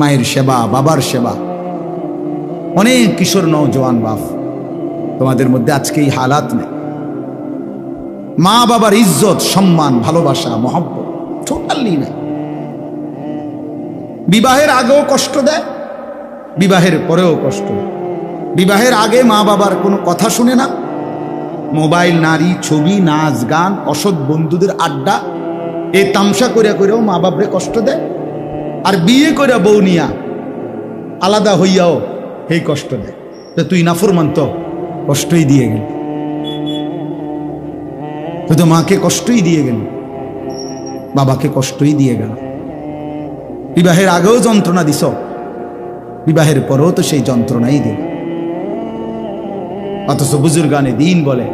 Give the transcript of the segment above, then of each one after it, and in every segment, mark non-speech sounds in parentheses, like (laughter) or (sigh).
মায়ের সেবা, বাবার সেবা। অনেক কিশোর নৌজওয়ান বাপ, তোমাদের মধ্যে আজকে এই হালাত নেই। মা বাবার ইজ্জত, সম্মান, ভালোবাসা, মহব্বত টোটালি নেই। বিবাহের আগেও কষ্ট দেয়, বিবাহের পরেও কষ্ট বিবাহের আগে মা বাবার কোনো কথা শুনে না। মোবাইল, নারী, ছবি, নাচ, গান, অসৎ বন্ধুদের আড্ডা, এ তামসা করিয়া করেও মা বাবরে কষ্ট দেয়। আর বিয়ে করে বউ নিয়া আলাদা হইয়াও এই কষ্ট দেয় তুই নাফরমান তো, কষ্টই দিয়ে গেল। তুই তো মাকে কষ্টই দিয়ে গেল, বাবাকে কষ্টই দিয়ে গেল। বিবাহের আগেও যন্ত্রণা দিস বিবাহের পরেও তো সেই যন্ত্রণাই দিল। অথচ বুজুর গানে দিন বলে,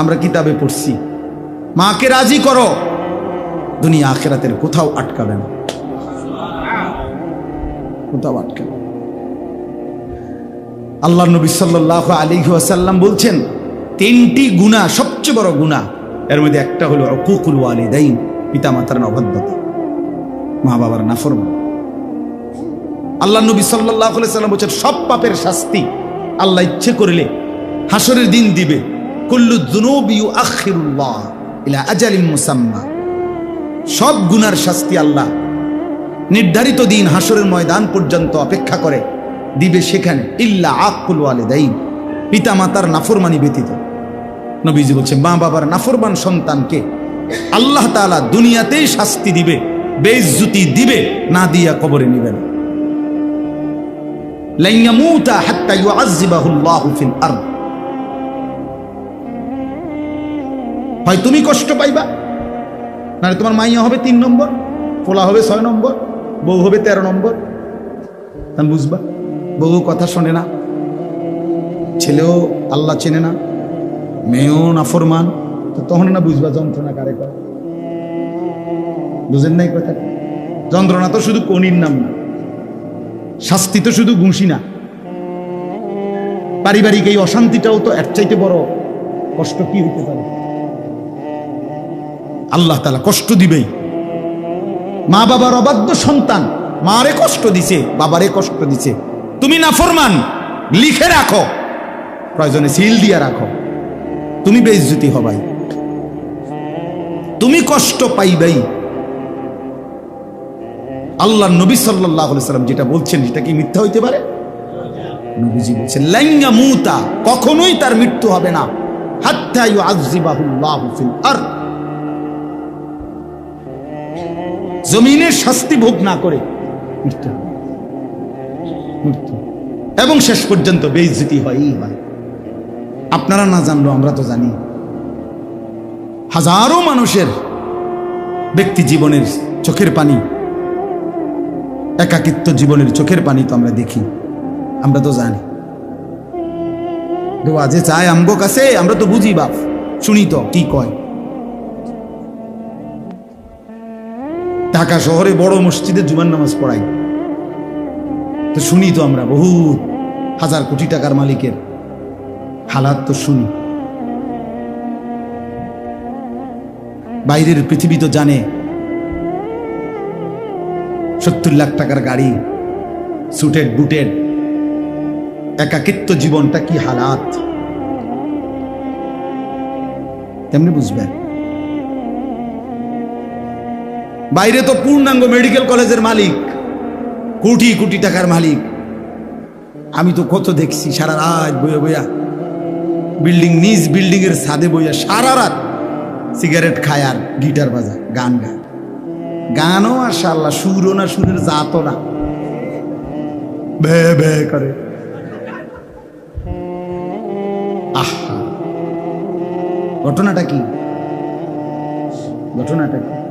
আমরা কিতাবে পড়ছি, মাকে রাজি করো, দুনিয়া আখেরাতের কোথাও আটকাবে না। কোথাও আটকাবে না। আল্লাহ নবী সাল্লাহ আলী আসাল্লাম বলছেন, তিনটি গুণা সবচেয়ে বড় গুণা এর মধ্যে একটা হলো অকুকুল ওয়ালিদাইন পিতা মাতার অবাধ্যতা মা বাবার নাফরমান। আল্লাহ নবী সাল্লাহ সাল্লাম বলছেন, সব পাপের শাস্তি আল্লাহ ইচ্ছে করলে হাসরের দিন দিবে। কুল্লু দুনুবি আখিরুল্লাহ ইলা আজালিম মুসাম্মা। সব গুনার শাস্তি আল্লাহ নির্ধারিত দিন হাসরের ময়দান পর্যন্ত অপেক্ষা করে। দিবে সেখানে, ইল্লা আকুল ওয়ালিদাইন। পিতা মাতার নাফরমানি ব্যতীত। নবীজি বলছে মা বাবার নাফরমান সন্তানকে আল্লাহ তাআলা দুনিয়াতেই শাস্তি দিবে, বেইজ্জতি দিবে, না দিয়া কবরে আরদ। হয় তুমি কষ্ট পাইবা? নাহলে তোমার মাইয়া হবে তিন নম্বর ফোলা হবে ছয় নম্বর। বউ হবে তেরো নম্বর। বুঝবা বউ কথা শোনে না, ছেলেও আল্লাহ চেনে না, মেয়েও নাফরমান। তো তখন না বুঝবা যন্ত্রণা কারে করে বুঝেন নাই কথা যন্ত্রণা তো শুধু কনির নাম না, শাস্তি তো শুধু ঘুষি না। পারিবারিক এই অশান্তিটাও তো এর চাইতে বড় কষ্ট কি হতে পারে? আল্লাহ তালা কষ্ট দিবেই। মা বাবার অবাধ্য সন্তান। মারে কষ্ট দিছে, বাবারে কষ্ট দিছে। তুমি না ফরমান, লিখে রাখো। প্রয়োজনে সিল দিয়া রাখো। তুমি বেইজ্জতি হবাই। তুমি কষ্ট পাইবাই। আল্লাহ নবী সাল্লাম যেটা বলছেন, সেটা কি মিথ্যা হইতে পারে? নবীজি বলছেন, লাইঙ্গা মুতা, কখনোই তার মৃত্যু হবে না। হাত্তা ইউআযযিবাহুল্লাহু ফিল জমিনের শাস্তি ভোগ না করে। এবং শেষ পর্যন্ত বেইজ্জতি হয়ই হয়। আপনারা না জানলো আমরা তো জানি। হাজারো মানুষের ব্যক্তি জীবনের চোখের পানি, একাকিত্ব জীবনের চোখের পানি তো আমরা দেখি। আমরা তো জানি। দোয়া যে চায় আমগো কাছে, আমরা তো বুঝি বাপ। শুনি তো, কি কয়। ঢাকা শহরে বড় মসজিদে জুমার নামাজ পড়াই। তো শুনি তো আমরা, বহুত হাজার কোটি টাকার মালিকের হালাত তো শুনি। বাইরের পৃথিবী তো জানে, সত্তর লাখ টাকার গাড়ি সুটেড বুটেড একাকিত্ব জীবনটা কি হালাত? তেমনি বুঝবেন। বাইরে তো পূর্ণাঙ্গ মেডিকেল কলেজের মালিক। কোটি কোটি টাকার মালিক। আমি তো কত দেখছি, সারা রাত বইয়া বইয়া। বিল্ডিং, নিজ বিল্ডিং এর ছাদে বইয়া সারা রাত সিগারেট খায় আর গিটার বাজা গান গায়। গানও মাশাল্লাহ সুরও না সুরের জাতও না। করে। ঘটনাটা কি? ঘটনাটা কি?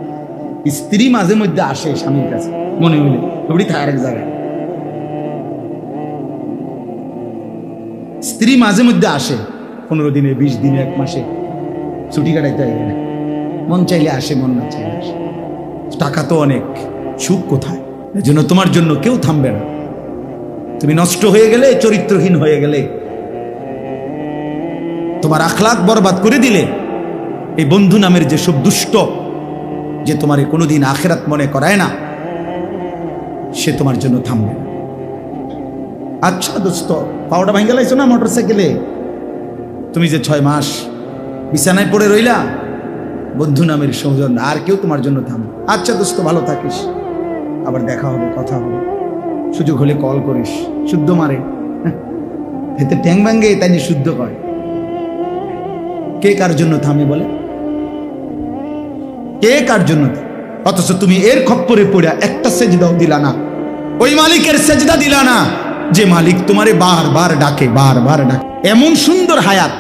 স্ত্রী মাঝে মধ্যে আসে স্বামীর কাছে, মনে হইলে। ওপরই থাকে আরেক জায়গায়। স্ত্রী মাঝে মধ্যে আসে, পনেরো দিনে, বিশ দিনে, এক মাসে। ছুটি কাটাইতে হয় মন চাইলে আসে, মন না চাইলে আসে। টাকা তো অনেক, সুখ কোথায়? এজন্য তোমার জন্য কেউ থামবে না। তুমি নষ্ট হয়ে গেলে, চরিত্রহীন হয়ে গেলে। তোমার আখলাক বরবাদ করে দিলে, এই বন্ধু নামের যেসব দুষ্ট যে তোমার কোনোদিন আখেরাত মনে করায় না, সে তোমার জন্য থামবে আচ্ছা দোস্ত পাওটা ভাঙ্গে লাইছো না মোটর সাইকেলে তুমি যে ছয় মাস বিছানায় পড়ে রইলা, বন্ধু নামের সৌজন আর কেউ তোমার জন্য থাম আচ্ছা দোস্ত, ভালো থাকিস। আবার দেখা হবে, কথা হবে। সুযোগ হলে কল করিস। শুদ্ধ মারে। এতে ট্যাং ভাঙ্গে তাই নিয়ে শুদ্ধ কয়। কে কার জন্য থামে বলে? কে কার জন্য? অথচ তুমি এর খপ্পরে পড়া একটা সেজদাও দিলা না। ওই মালিকের সেজদা দিলা না। যে মালিক তোমারে বারবার ডাকে বারবার ডাকে। এমন সুন্দর হায়াত।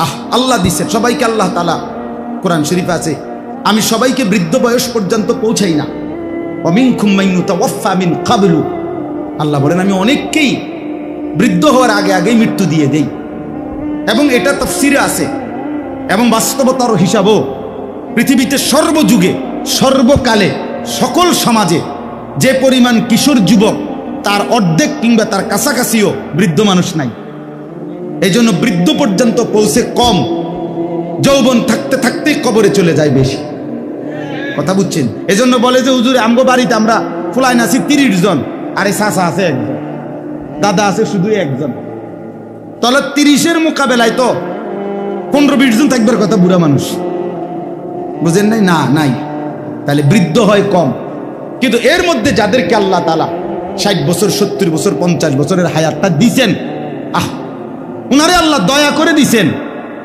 আহ, আল্লাহ দিছে। সবাইকে আল্লাহ তালা কোরআন শরীফ আছে। আমি সবাইকে বৃদ্ধ বয়স পর্যন্ত পৌঁছাই না। অমিন খুম্মাইনু তাওয়াফা মিন কাবলু। আল্লাহ বলেন, আমি অনেককেই বৃদ্ধ হওয়ার আগে আগেই মৃত্যু দিয়ে দেই। এবং এটা তফসিরে আছে। এবং বাস্তবতার হিসাবও। পৃথিবীতে সর্বযুগে, সর্বকালে, সকল সমাজে যে পরিমাণ কিশোর যুবক, তার অর্ধেক কিংবা তার কাছাকাছিও বৃদ্ধ মানুষ নাই। এই জন্য বৃদ্ধ পর্যন্ত পৌঁছে কম, যৌবন থাকতে থাকতেই কবরে চলে যায় বেশি। কথা বুঝছেন? এজন্য বলে যে, হুজুর, আমগো বাড়িতে আমরা ফুলাইন আছি তিরিশ জন, আরে চাষা আছে একজন, দাদা আছে শুধু একজন। তাহলে তিরিশের মোকাবেলায় তো পনেরো বিশ জন থাকবার কথা বুড়া মানুষ। বুঝেন নাই? না, নাই। তাহলে বৃদ্ধ হয় কম। কিন্তু এর মধ্যে যাদেরকে আল্লাহ তালা ষাট বছর, সত্তর বছর, পঞ্চাশ বছরের হায়াতটা দিছেন, আহ, উনারে আল্লাহ দয়া করে দিছেন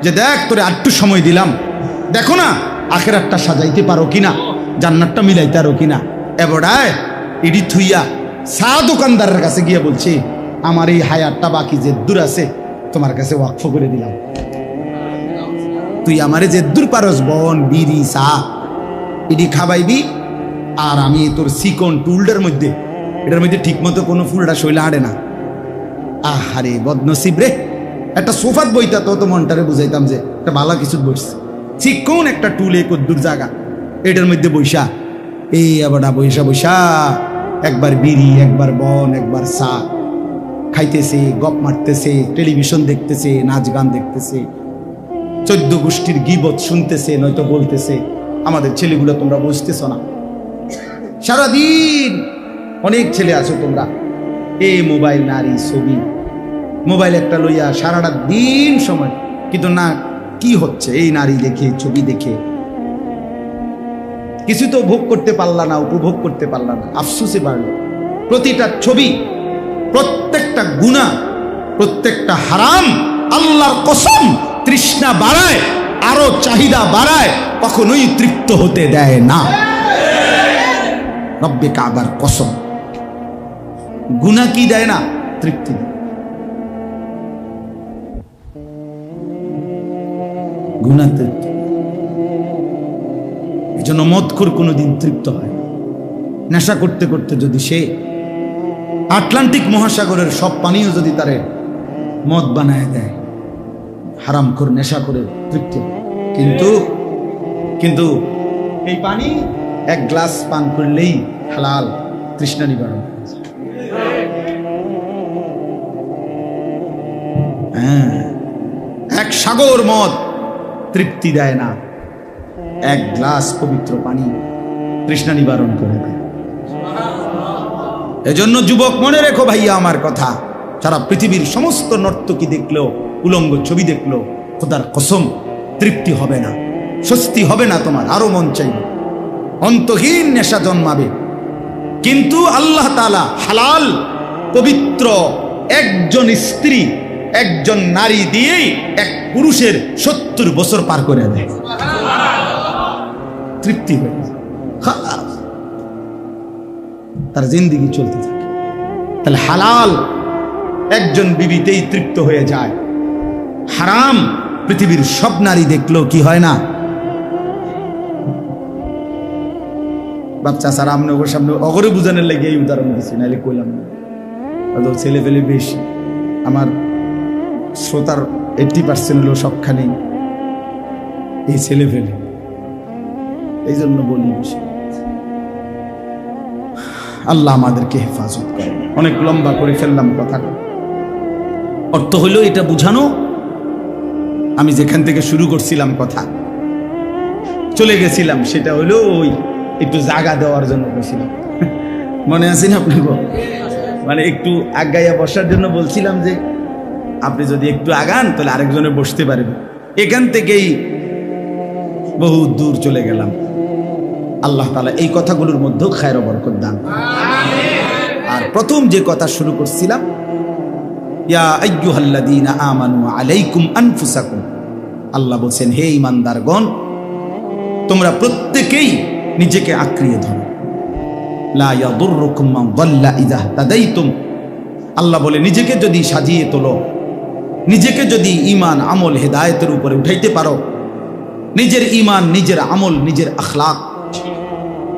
যে দেখ, তোরে আটটু সময় দিলাম। দেখো না, আখেরাতটা সাজাইতে পারো কিনা, জান্নাতটা মিলাইতে পারো কিনা। এবারায় ইডি থুইয়া সা দোকানদারের কাছে গিয়ে বলছি, আমার এই হায়ারটা বাকি যে দূর আছে, তোমার কাছে ওয়াকফ করে দিলাম। তুই আমারে যে দূর পারস, বন, বিড়ি, চা ইডি খাবাইবি, আর আমি তোর সিকন টুলটার মধ্যে, এটার মধ্যে ঠিক মতো কোনো ফুলটা শৈলে হাঁটে না। আহারে, বদনসিব রে। একটা সোফাত বইতা তো মনটারে বুঝাইতাম যে, একটা ভালো কিছু বসছে চিকন একটা টুলে কদ্দুর জায়গা এটার মধ্যে বৈশা এই আবার বৈশা বৈশা একবার বিড়ি, একবার বন, একবার চা। খাইতেছে, গপ মারতেছে, টেলিভিশন দেখতেছে, নাচ গান দেখতেছে। চোদ্দ গোষ্ঠীর গিবত শুনতেছে, নয়তো বলতেছে, আমাদের ছেলেগুলো তোমরা বুঝতেছ না। সারাদিন অনেক ছেলে আছো তোমরা। এ মোবাইল নারী ছবি, মোবাইল একটা লইয়া সারাটা দিন সময়, কিন্তু না, কি হচ্ছে এই নারী দেখে, ছবি দেখে? কিছু তো ভোগ করতে পারলা না, উপভোগ করতে পারলা না, আফসুসে বাড়লো। প্রতিটা ছবি, প্রত্যেকটা গুণা প্রত্যেকটা হারাম, আল্লাহর কসম তৃষ্ণা বাড়ায়, আরও চাহিদা বাড়ায়, কখনোই তৃপ্ত হতে দেয় না। রব্বে কাবার কসম। গুণা কি দেয় না? তৃপ্তি এই জন্য মদখোর কোনোদিন তৃপ্ত হয়। নেশা করতে করতে যদি সে আটলান্টিক মহাসাগরের সব পানীয় যদি তারে মদ বানায় দেয় হারাম করে, নেশা করে তৃপ্তি। কিন্তু কিন্তু এই পানি এক গ্লাস পান করলেই হালাল, তৃষ্ণা নিবারণ হ্যাঁ এক সাগর মদ তৃপ্তি দেয় না। এক গ্লাস পবিত্র পানি তৃষ্ণা নিবারণ করে দেয়। এজন্য যুবক মনে রেখো ভাইয়া আমার কথা সারা পৃথিবীর সমস্ত নর্তকী দেখল উলঙ্গ ছবি দেখল, খোদার কসম, তৃপ্তি হবে না, স্বস্তি হবে না তোমার, আরও মন চাইবে। অন্তহীন নেশা জন্মাবে। কিন্তু আল্লাহ তালা হালাল, পবিত্র একজন স্ত্রী, একজন নারী দিয়েই এক পুরুষের সত্তর বছর পার করে দেয়। তৃপ্তি হয়ে তার জিন্দিগি চলতে থাকে। তাহলে হালাল একজন বিবিতেই তৃপ্ত হয়ে যায়। হারাম। পৃথিবীর সব নারী দেখলেও কি হয় না? বাচ্চা স্যার আপনি ওর সামনে অগরে বুঝানোর লেগে এই উদাহরণ দিচ্ছি নাহলে কইলাম না। ছেলে পেলে বেশি। আমার শ্রোতার এইটটি পার্সেন্ট হলো সবখানেই এই ছেলে ফেলে এই জন্য বলি আল্লাহ আমাদেরকে হেফাজত করে। অনেক লম্বা করে ফেললাম কথাটা। অর্থ হইল এটা বুঝানো আমি যেখান থেকে শুরু করছিলাম কথা, চলে গেছিলাম, সেটা হলো ওই একটু জাগা দেওয়ার জন্য গেছিলাম (laughs) মনে আছে না আপনার মানে একটু আগাইয়া বসার জন্য বলছিলাম যে, আপনি যদি একটু আগান, তাহলে আরেকজনে বসতে পারবে। এখান থেকেই বহু দূর চলে গেলাম। আল্লাহ তালা এই কথাগুলোর মধ্যেও খায়ের বরকত দান। আর প্রথম যে কথা শুরু করছিলাম আল্লাহ বলছেন, হে ইমানদারগণ তোমরা প্রত্যেকেই নিজেকে আঁকড়িয়ে ধরো। আল্লাহ বলে, নিজেকে যদি সাজিয়ে তোলো, নিজেকে যদি ইমান আমল, হেদায়তের উপরে উঠাইতে পারো, নিজের ইমান নিজের আমল, নিজের আখলাক,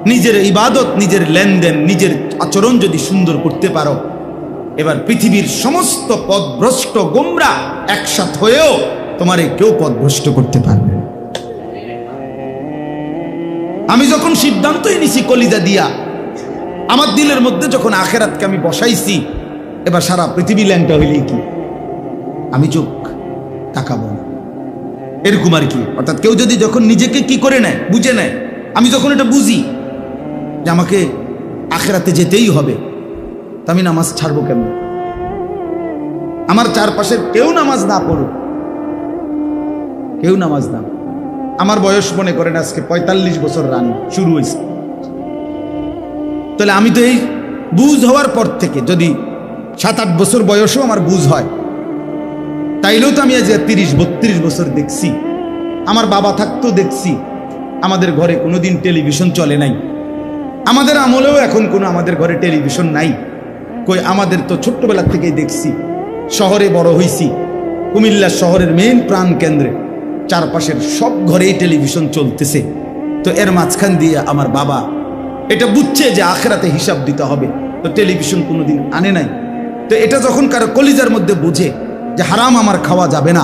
নিজের ইবাদত, নিজের লেনদেন, নিজের আচরণ যদি সুন্দর করতে পারো এবার পৃথিবীর সমস্ত পদভ্রষ্ট গোমরা একসাথ হয়েও তোমারে কেউ পদভ্রষ্ট করতে পারবে আমি যখন সিদ্ধান্তই নিছি কলিজা দিয়া, আমার দিলের মধ্যে যখন আখেরাতকে আমি বসাইছি, এবার সারা পৃথিবী ল্যাংটা হইলেই কি? আমি চোখ তাকাবো না। এরকম আর কি? অর্থাৎ কেউ যদি যখন নিজেকে কি করে নেয়, বুঝে নেয়, আমি যখন এটা বুঝি যে আমাকে আখেরাতে যেতেই হবে তা আমি নামাজ ছাড়বো কেমন? আমার চারপাশের কেউ নামাজ না পড়ুক। কেউ নামাজ না আমার বয়স মনে করেন আজকে পঁয়তাল্লিশ বছর রান শুরু হয়েছে। তাহলে আমি তো এই বুঝ হওয়ার পর থেকে যদি সাত আট বছর বয়সও আমার বুঝ হয়, তাইলেও তো আমি আজ তিরিশ, বত্রিশ বছর দেখছি। আমার বাবা থাকতেও দেখছি, আমাদের ঘরে কোনোদিন টেলিভিশন চলে নাই। আমাদের আমলেও এখন কোনো আমাদের ঘরে টেলিভিশন নাই। কই আমাদের তো ছোট্টবেলা থেকেই দেখছি। শহরে বড় হইছি। কুমিল্লা শহরের মেইন প্রাণ কেন্দ্রে। চারপাশের সব ঘরেই টেলিভিশন চলতেছে। তো এর মাঝখান দিয়ে আমার বাবা, এটা বুঝছে যে আখেরাতে হিসাব দিতে হবে। তো টেলিভিশন কোনোদিন আনে নাই। তো এটা যখন কারও কলিজার মধ্যে বুঝে যে হারাম আমার খাওয়া যাবে না,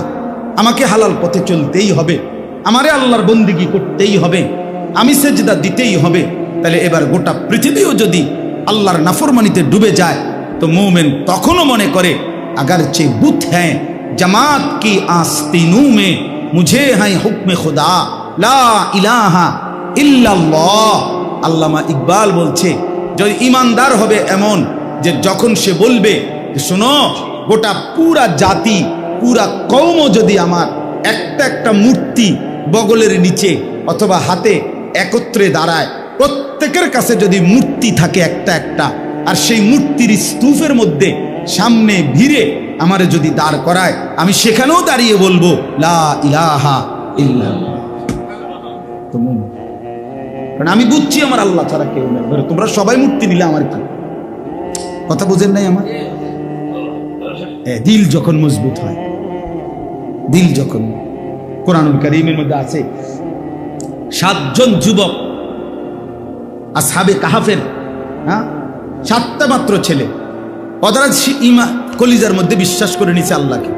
আমাকে হালাল পথে চলতেই হবে। আমারে আল্লাহর বন্দিগি করতেই হবে। আমি সেজদা দিতেই হবে। তাহলে এবার গোটা পৃথিবীও যদি আল্লাহর নাফরমানিতে ডুবে যায় তো মোমেন তখনও মনে করে, আগারচে বুথ হ্যাঁ জামাত কি আস্তিনু মে, মুঝে হ্যাঁ হুকমে খোদা, লা ইলাহা ইল্লাল্লাহ। আল্লামা ইকবাল বলছে, যদি ইমানদার হবে এমন যে যখন সে বলবে শোনো, গোটা পুরা জাতি, পুরা কৌম যদি আমার একটা একটা মূর্তি বগলের নিচে অথবা হাতে একত্রে দাঁড়ায়, প্রত্যেকের কাছে যদি মূর্তি থাকে একটা একটা আর সেই মূর্তির স্তূপের মধ্যে সামনে ভিড়ে আমারে যদি দাঁড় করায়, আমি সেখানেও দাঁড়িয়ে বলব, লা ইলাহা আমি বুঝছি আমার আল্লাহ ছাড়া কেউ নেই। তোমরা সবাই মূর্তি নিলে আমার কি? কথা বুঝেন নাই আমার? দিল যখন মজবুত হয়, দিল যখন কোরআনুল করিমের মধ্যে আছে, সাতজন যুবক, আসহাবে কাহাফের হ্যাঁ? সাতটা মাত্র ছেলে। সে- ইমা কলিজার মধ্যে বিশ্বাস করে নিছে আল্লাহকে।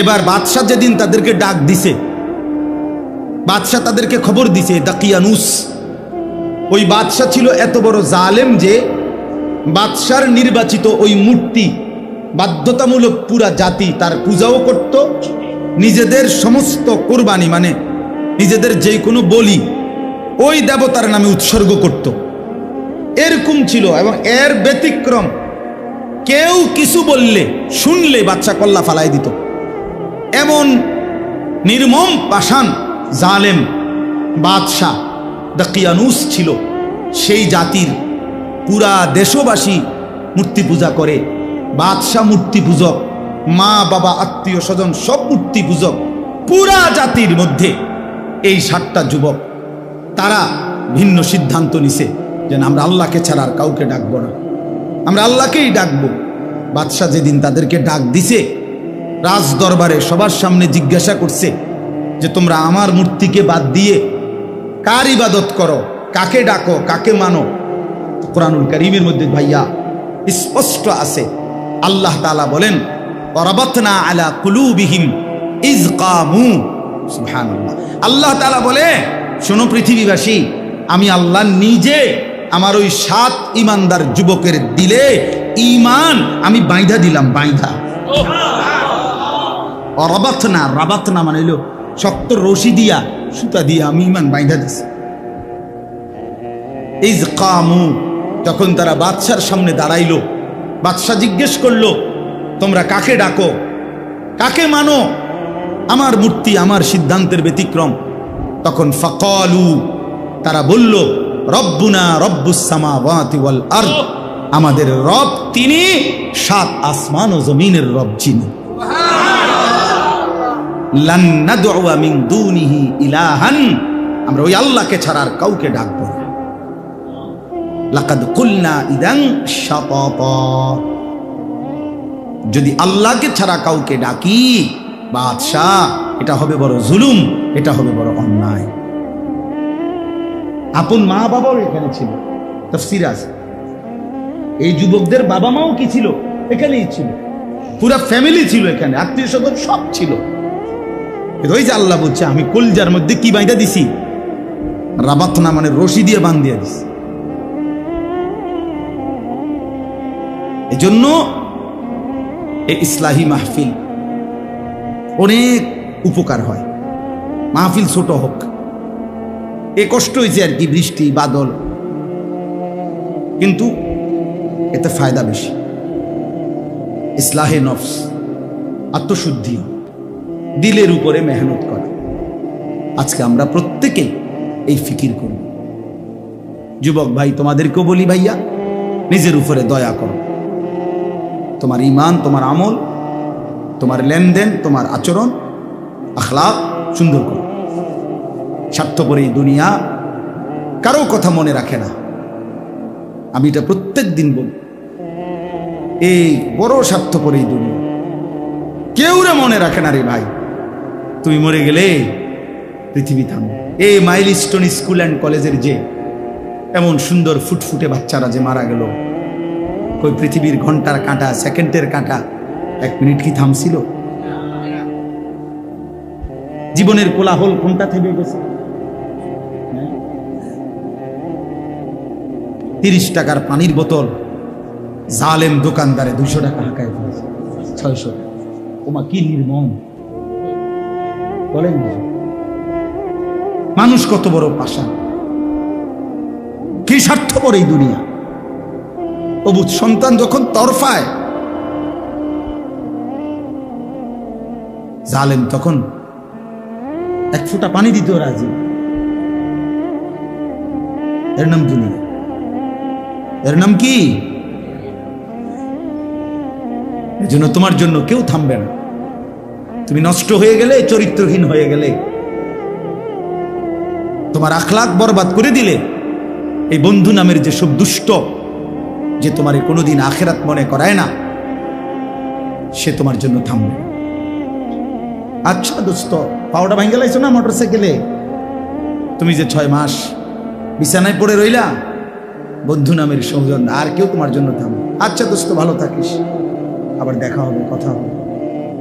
এবার বাদশাহ যেদিন তাদেরকে ডাক দিছে, বাদশাহ তাদেরকে খবর দিছে দাকিয়ানুস। ওই বাদশাহ ছিল এত বড় জালেম যে বাদশার নির্বাচিত ওই মূর্তি বাধ্যতামূলক পুরা জাতি তার পূজাও করত, নিজেদের সমস্ত কোরবানি মানে নিজেদের যে কোনো বলি, ওই দেবতার নামে উৎসর্গ করত। এরকম ছিল এবং এর ব্যতিক্রম। কেউ কিছু বললে, শুনলে বাচ্চা কল্লা ফালাই দিত। এমন নির্মম পাষাণ, জালেম, বাদশাহ দাকিয়ানুস ছিল। সেই জাতির পুরা দেশবাসী মূর্তি পূজা করে। বাদশাহ মূর্তি পূজক, মা, বাবা, আত্মীয় স্বজন সব মূর্তি পূজক। পুরা জাতির মধ্যে এই সাতটা যুবক, তারা ভিন্ন সিদ্ধান্ত নিছে। যে না, আমরা আল্লাহকে ছাড়া আর কাউকে ডাকবো না। আমরা আল্লাহকেই ডাকবো। বাদশাহ যেদিন তাদেরকে ডাক দিছে রাজ দরবারে সবার সামনে জিজ্ঞাসা করছে যে তোমরা আমার মূর্তিকে বাদ দিয়ে কার ইবাদত করো? কাকে ডাকো? কাকে মানো? কোরআনুল করিমের মধ্যে ভাইয়া স্পষ্ট আছে। আল্লাহ তাআলা বলেন অরাবাতনা আলা কুলুবিহিম ইজ কামু। সুবহানাল্লাহ। আল্লাহ তাআলা বলে শোনো পৃথিবীবাসী আমি আল্লাহ নিজে আমার ওই সাত ইমানদার যুবকের দিলে ইমান আমি বাইধা দিলাম বাইধা অরাবাত না রাবাত না মানে হইল শক্ত রশি দিয়া, সুতা দিয়া আমি ইমান বাইধা দিছি। ইজ কামু, যখন তারা বাদশার সামনে দাঁড়াইলো বাদশাহ জিজ্ঞেস করল, তোমরা কাকে ডাকো? কাকে মানো? আমার মূর্তি, আমার সিদ্ধান্তের ব্যতিক্রম। তখন ফকলু, তারা বলল রব্বুনা রব্বুসামা ওয়াল আরদ। আমাদের রব তিনি সাত আসমান ও জমিনের রব যিনি। আমরা ওই আল্লাহকে ছাড়া আর কাউকে ডাকবো লাকাদ কুলনা যদি আল্লাহকে ছাড়া কাউকে ডাকি, বাদশাহ, এটা হবে বড় জুলুম, এটা হবে বড় অন্যায়। আপন মা বাবাও এখানে ছিল, তফসির আছে। এই যুবকদের বাবা মাও কি ছিল? এখানেই ছিল। পুরা ফ্যামিলি ছিল এখানে, আত্মীয় স্বজন সব ছিল। ওই যে আল্লাহ বলছে, আমি কলজার মধ্যে কি বাইদা দিছি? রাবাত না মানে রশি দিয়ে বান দিয়ে দিছি। এজন্য এই ইসলাহি মাহফিল অনেক উপকার হয়। মাহফিল ছোট হোক এ কষ্ট হয়েছে আর কি, বৃষ্টি, বাদল। কিন্তু এতে ফায়দা বেশি। ইসলাহে নফস, আত্মশুদ্ধি, দিলের উপরে মেহনত করা। আজকে আমরা প্রত্যেকে এই ফিকির করব। যুবক ভাই, তোমাদেরকেও বলি ভাইয়া, নিজের উপরে দয়া করো। তোমার ইমান, তোমার আমল, তোমার লেনদেন, তোমার আচরণ, আখলাক সুন্দর করো। স্বার্থপর এই দুনিয়া, কারও কথা মনে রাখে না। আমি এটা প্রত্যেক দিন বলি। এই বড় স্বার্থপর এই দুনিয়া। কেউ রে মনে রাখে না রে ভাই। তুমি মরে গেলে পৃথিবী থাম এই মাইল স্টোন স্কুল অ্যান্ড কলেজের যে এমন সুন্দর ফুটফুটে বাচ্চারা যে মারা গেল, কই পৃথিবীর ঘণ্টার কাঁটা, সেকেন্ডের কাঁটা, এক মিনিট কি থামছিল? জীবনের কোলাহল কোনটা থেমে গেছে? তিরিশ টাকার পানির বোতল। জালেম দোকানদারে দুশো টাকা হাঁকায় ফেলেছে ছয়শো ওমা, কি নির্মম। বলেন মানুষ কত বড় পাশা কি স্বার্থপর এই দুনিয়া। অবুধ সন্তান যখন তরফায়, জালেম তখন এক ফোঁটা পানি দিতেও রাজি। এর নাম দুনিয়া। এর নাম কি? এই জন্য তোমার জন্য কেউ থামবে না। তুমি নষ্ট হয়ে গেলে, চরিত্রহীন হয়ে গেলে। তোমার আখলাক বরবাদ করে দিলে। এই বন্ধু নামের যে সব দুষ্ট, যে তোমার কোনোদিন আখেরাত মনে করায় না, সে তোমার জন্য থামবে আচ্ছা দোস্ত পাওটা ভাঙ্গে লাইছো না মোটর সাইকেলে তুমি যে ছয় মাস বিছানায় পড়ে রইলা বন্ধু নামের সৌজন আর কেউ তোমার জন্য থামবে আচ্ছা দোস্ত, ভালো থাকিস। আবার দেখা হবে, কথা হবে।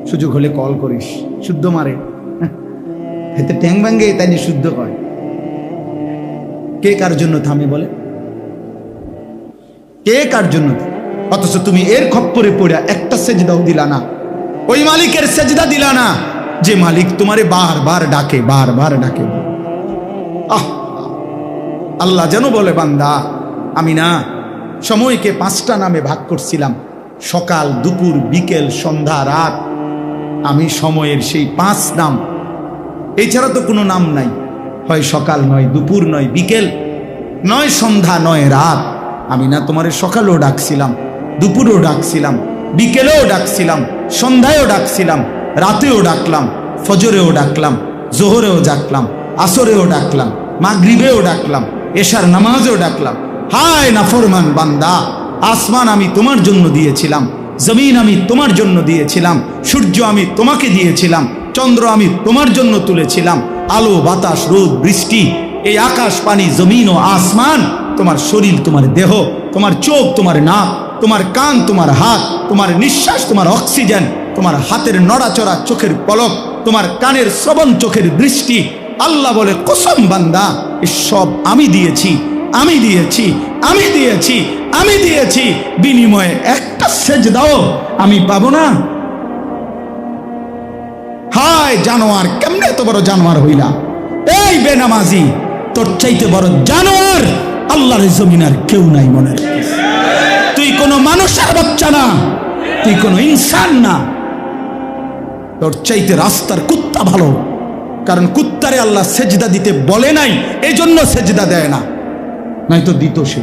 সুযোগ হলে কল করিস। শুদ্ধ মারে। (laughs) এতে ট্যাং ভাঙ্গে তাই নিয়ে শুদ্ধ হয়। কে কার জন্য থামে বলে? কে কার জন্য অথচ তুমি এর খপ্পরে পড়া একটা সেজদাও দিলা না। ওই মালিকের সেজদা দিলা না। যে মালিক তোমারে বারবার ডাকে বারবার ডাকে। আহ! আল্লাহ যেন বলে বান্দা আমি না। সময়কে পাঁচটা নামে ভাগ করছিলাম। সকাল, দুপুর, বিকেল, সন্ধ্যা, রাত। আমি সময়ের সেই পাঁচ নাম। এছাড়া তো কোনো নাম নাই। হয় সকাল, নয় দুপুর, নয় বিকেল, নয় সন্ধ্যা, নয় রাত। আমি না তোমার সকালেও ডাকছিলাম, দুপুরেও ডাকছিলাম, বিকেলেও ডাকছিলাম, সন্ধ্যায়ও ডাকছিলাম, রাতেও ডাকলাম, ফজরেও ডাকলাম, জোহরেও ডাকলাম, আসরেও ডাকলাম, মাগরিবেও ডাকলাম, এশার নামাজেও ডাকলাম হায় নাফরমান বান্দা, আসমান আমি তোমার জন্য দিয়েছিলাম, জমিন আমি তোমার জন্য দিয়েছিলাম, সূর্য আমি তোমাকে দিয়েছিলাম, চন্দ্র আমি তোমার জন্য তুলেছিলাম, আলো, বাতাস রোদ বৃষ্টি, এই আকাশ, পানি, জমিন ও আসমান, তোমার শরীর, তোমার দেহ, তোমার চোখ, তোমার নাক, তোমার কান, তোমার হাত, তোমার নিঃশ্বাস, তোমার অক্সিজেন, তোমার হাতের নড়াচড়া চোখের পলক, তোমার কানের শ্রবণ চোখের দৃষ্টি, আল্লাহ বলে, কসম বান্দা এসব আমি দিয়েছি আমি দিয়েছি আমি দিয়েছি আমি দিয়েছি। বিনিময়ে একটা সেজ দাও আমি পাবো না। হায়, জানোয়ার, কেমনে এত বড় জানোয়ার হইলা? এই বেনামাজি, তোর চাইতে বড় জানোয়ার আল্লাহর জমিন আর কেউ নাই মনে রাখ। কোনো মানুষের বাচ্চা না, তুই কোনো ইনসান না। তোর চাইতে রাস্তার কুত্তা ভালো, কারণ কুত্তারে আল্লাহ সেজদা দিতে বলে নাই, এজন্য জন্য সেজদা দেয় না। নাই তো দিত সে।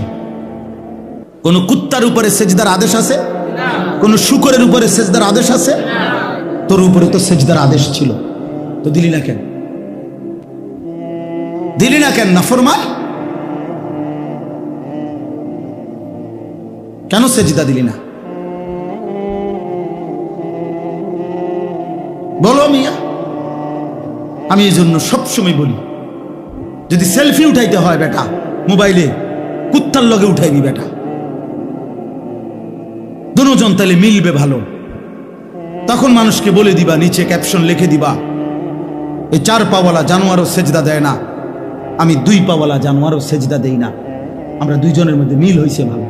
কোন কুত্তার উপরে সেজদার আদেশ আছে? কোন শুকরের উপরে সেজদার আদেশ আছে? তোর উপরে তো সেজদার আদেশ ছিল। তো দিলি না কেন? দিলি না কেন নাফরমান? কেন সেজদা দিলি না? বলো মিয়া, আমি এই জন্য সবসময় বলি, যদি সেলফি উঠাইতে হয় বেটা মোবাইলে কুত্তার লগে উঠাইবি বেটা। দুজন তাহলে মিলবে ভালো। তখন মানুষকে বলে দিবা, নিচে ক্যাপশন লিখে দিবা, এই চার পাওয়ালা জানোয়ারও সেজদা দেয় না, আমি দুই পাওয়ালা জানোয়ারও সেজদা দেই না। আমরা দুইজনের মধ্যে মিল হয়েছে ভালো।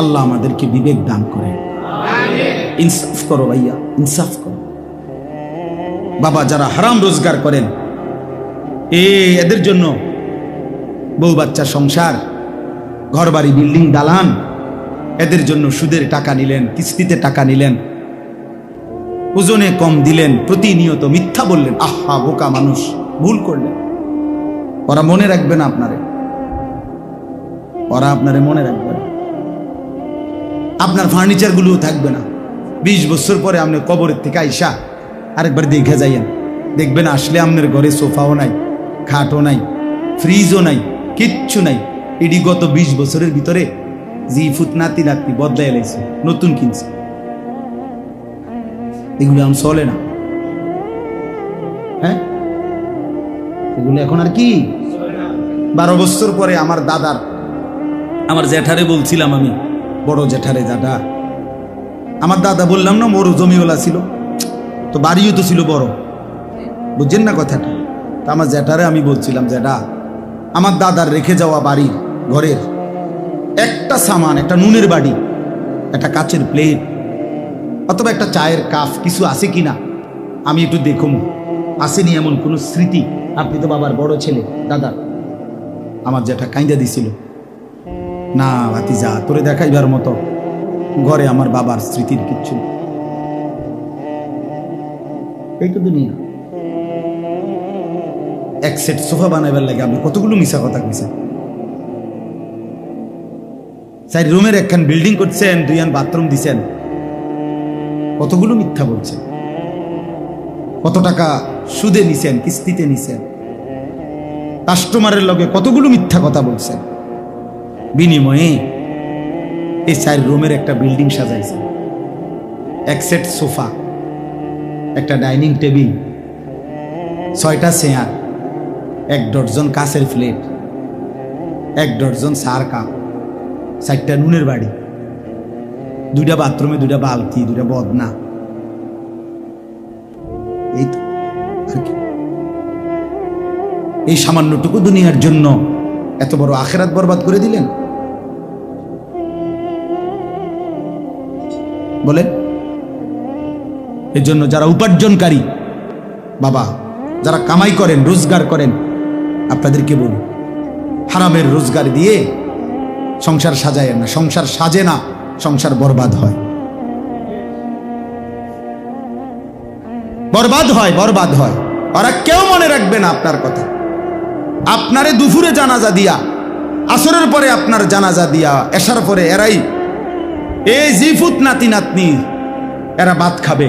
আল্লাহ আমাদেরকে বিবেক দান করে ইনসাফ করো ভাইয়া, ইনসাফ করো। বাবা যারা হারাম রোজগার করেন এ এদের জন্য বউ বাচ্চা সংসার ঘর বাড়ি বিল্ডিং, দালান, এদের জন্য সুদের টাকা নিলেন, কিস্তিতে টাকা নিলেন, ওজনে কম দিলেন, প্রতিনিয়ত মিথ্যা বললেন, আহা, বোকা মানুষ, ভুল করলেন। ওরা মনে রাখবে না আপনারে। ওরা আপনারে মনে রাখবে না। আপনার ফার্নিচারগুলোও থাকবে না। বিশ বছর পরে আপনি কবরের থেকে আইসা আরেকবার দেখে যাইয়েন। দেখবেন আসলে আপনার ঘরে সোফাও নাই, খাটও নাই, ফ্রিজও নাই, কিচ্ছু নাই। এটি গত বিশ বছরের ভিতরে জি ফুট নাতি নাতি বদলাই এলাইছে নতুন কিনছে। এগুলো এখন চলে না। হ্যাঁ? এগুলো এখন আর কি? বারো বছর পরে আমার দাদার, আমার জ্যাঠারে বলছিলাম আমি, বড় জ্যাঠারে দাদা। আমার দাদা বললাম না মোর জমিওয়ালা ছিল। তো বাড়িও তো ছিল বড়। বুঝছেন না কথাটা? তা আমার জ্যাঠারে আমি বলছিলাম, জ্যাঠা, আমার দাদার রেখে যাওয়া বাড়ির ঘরের একটা সামান, একটা নুনের বাড়ি, একটা কাচের প্লেট অথবা একটা চায়ের কাপ কিছু আছে কি না আমি একটু দেখুন। আসেনি এমন কোনো স্মৃতি। আপনি তো বাবার বড় ছেলে, দাদা। আমার জ্যাঠা কাইন্দা দিছিল, না ভাতিজা, তোরে দেখাইবার মতো ঘরে আমার বাবার স্মৃতির কিচ্ছু। এই তো দুনিয়া এক সেট সোফা বানাইবার লাগে, আপনি কতগুলো মিশা কথা কইছেন? চাই রুমের একখান বিল্ডিং করছেন দুইয়ান বাথরুম দিছেন। কতগুলো মিথ্যা বলছেন? কত টাকা সুদে নিছেন, কিস্তিতে নিছেন? কাস্টমারের লগে কতগুলো মিথ্যা কথা বলছেন? বিনিময়ে এই চার রুমের একটা বিল্ডিং সাজাইছে এক সেট সোফা। একটা ডাইনিং টেবিল, ছয়টা চেয়ার, এক ডজন কাঁচের প্লেট, এক ডজন সার কাপ, চারটা নুনের বাড়ি, দুইটা বাথরুমে, দুইটা বালতি, দুইটা বদনা। এই এই সামান্যটুকু দুনিয়ার জন্য এত বড় আখেরাত বরবাদ করে দিলেন? বলেন। এর জন্য যারা উপার্জনকারী, বাবা, যারা কামাই করেন, রোজগার করেন, আপনাদেরকে বলুন হারামের রোজগার দিয়ে সংসার সাজায় না, সংসার সাজে না, সংসার বরবাদ হয়। বরবাদ হয় বরবাদ হয়। ওরা কেউ মনে রাখবে না আপনার কথা। আপনারে দুপুরে জানাজা দিয়া, আসরের পরে আপনার জানাজা দিয়া, এসার পরে এরাই, এই জিফুত নাতি নাতনি এরা ভাত খাবে।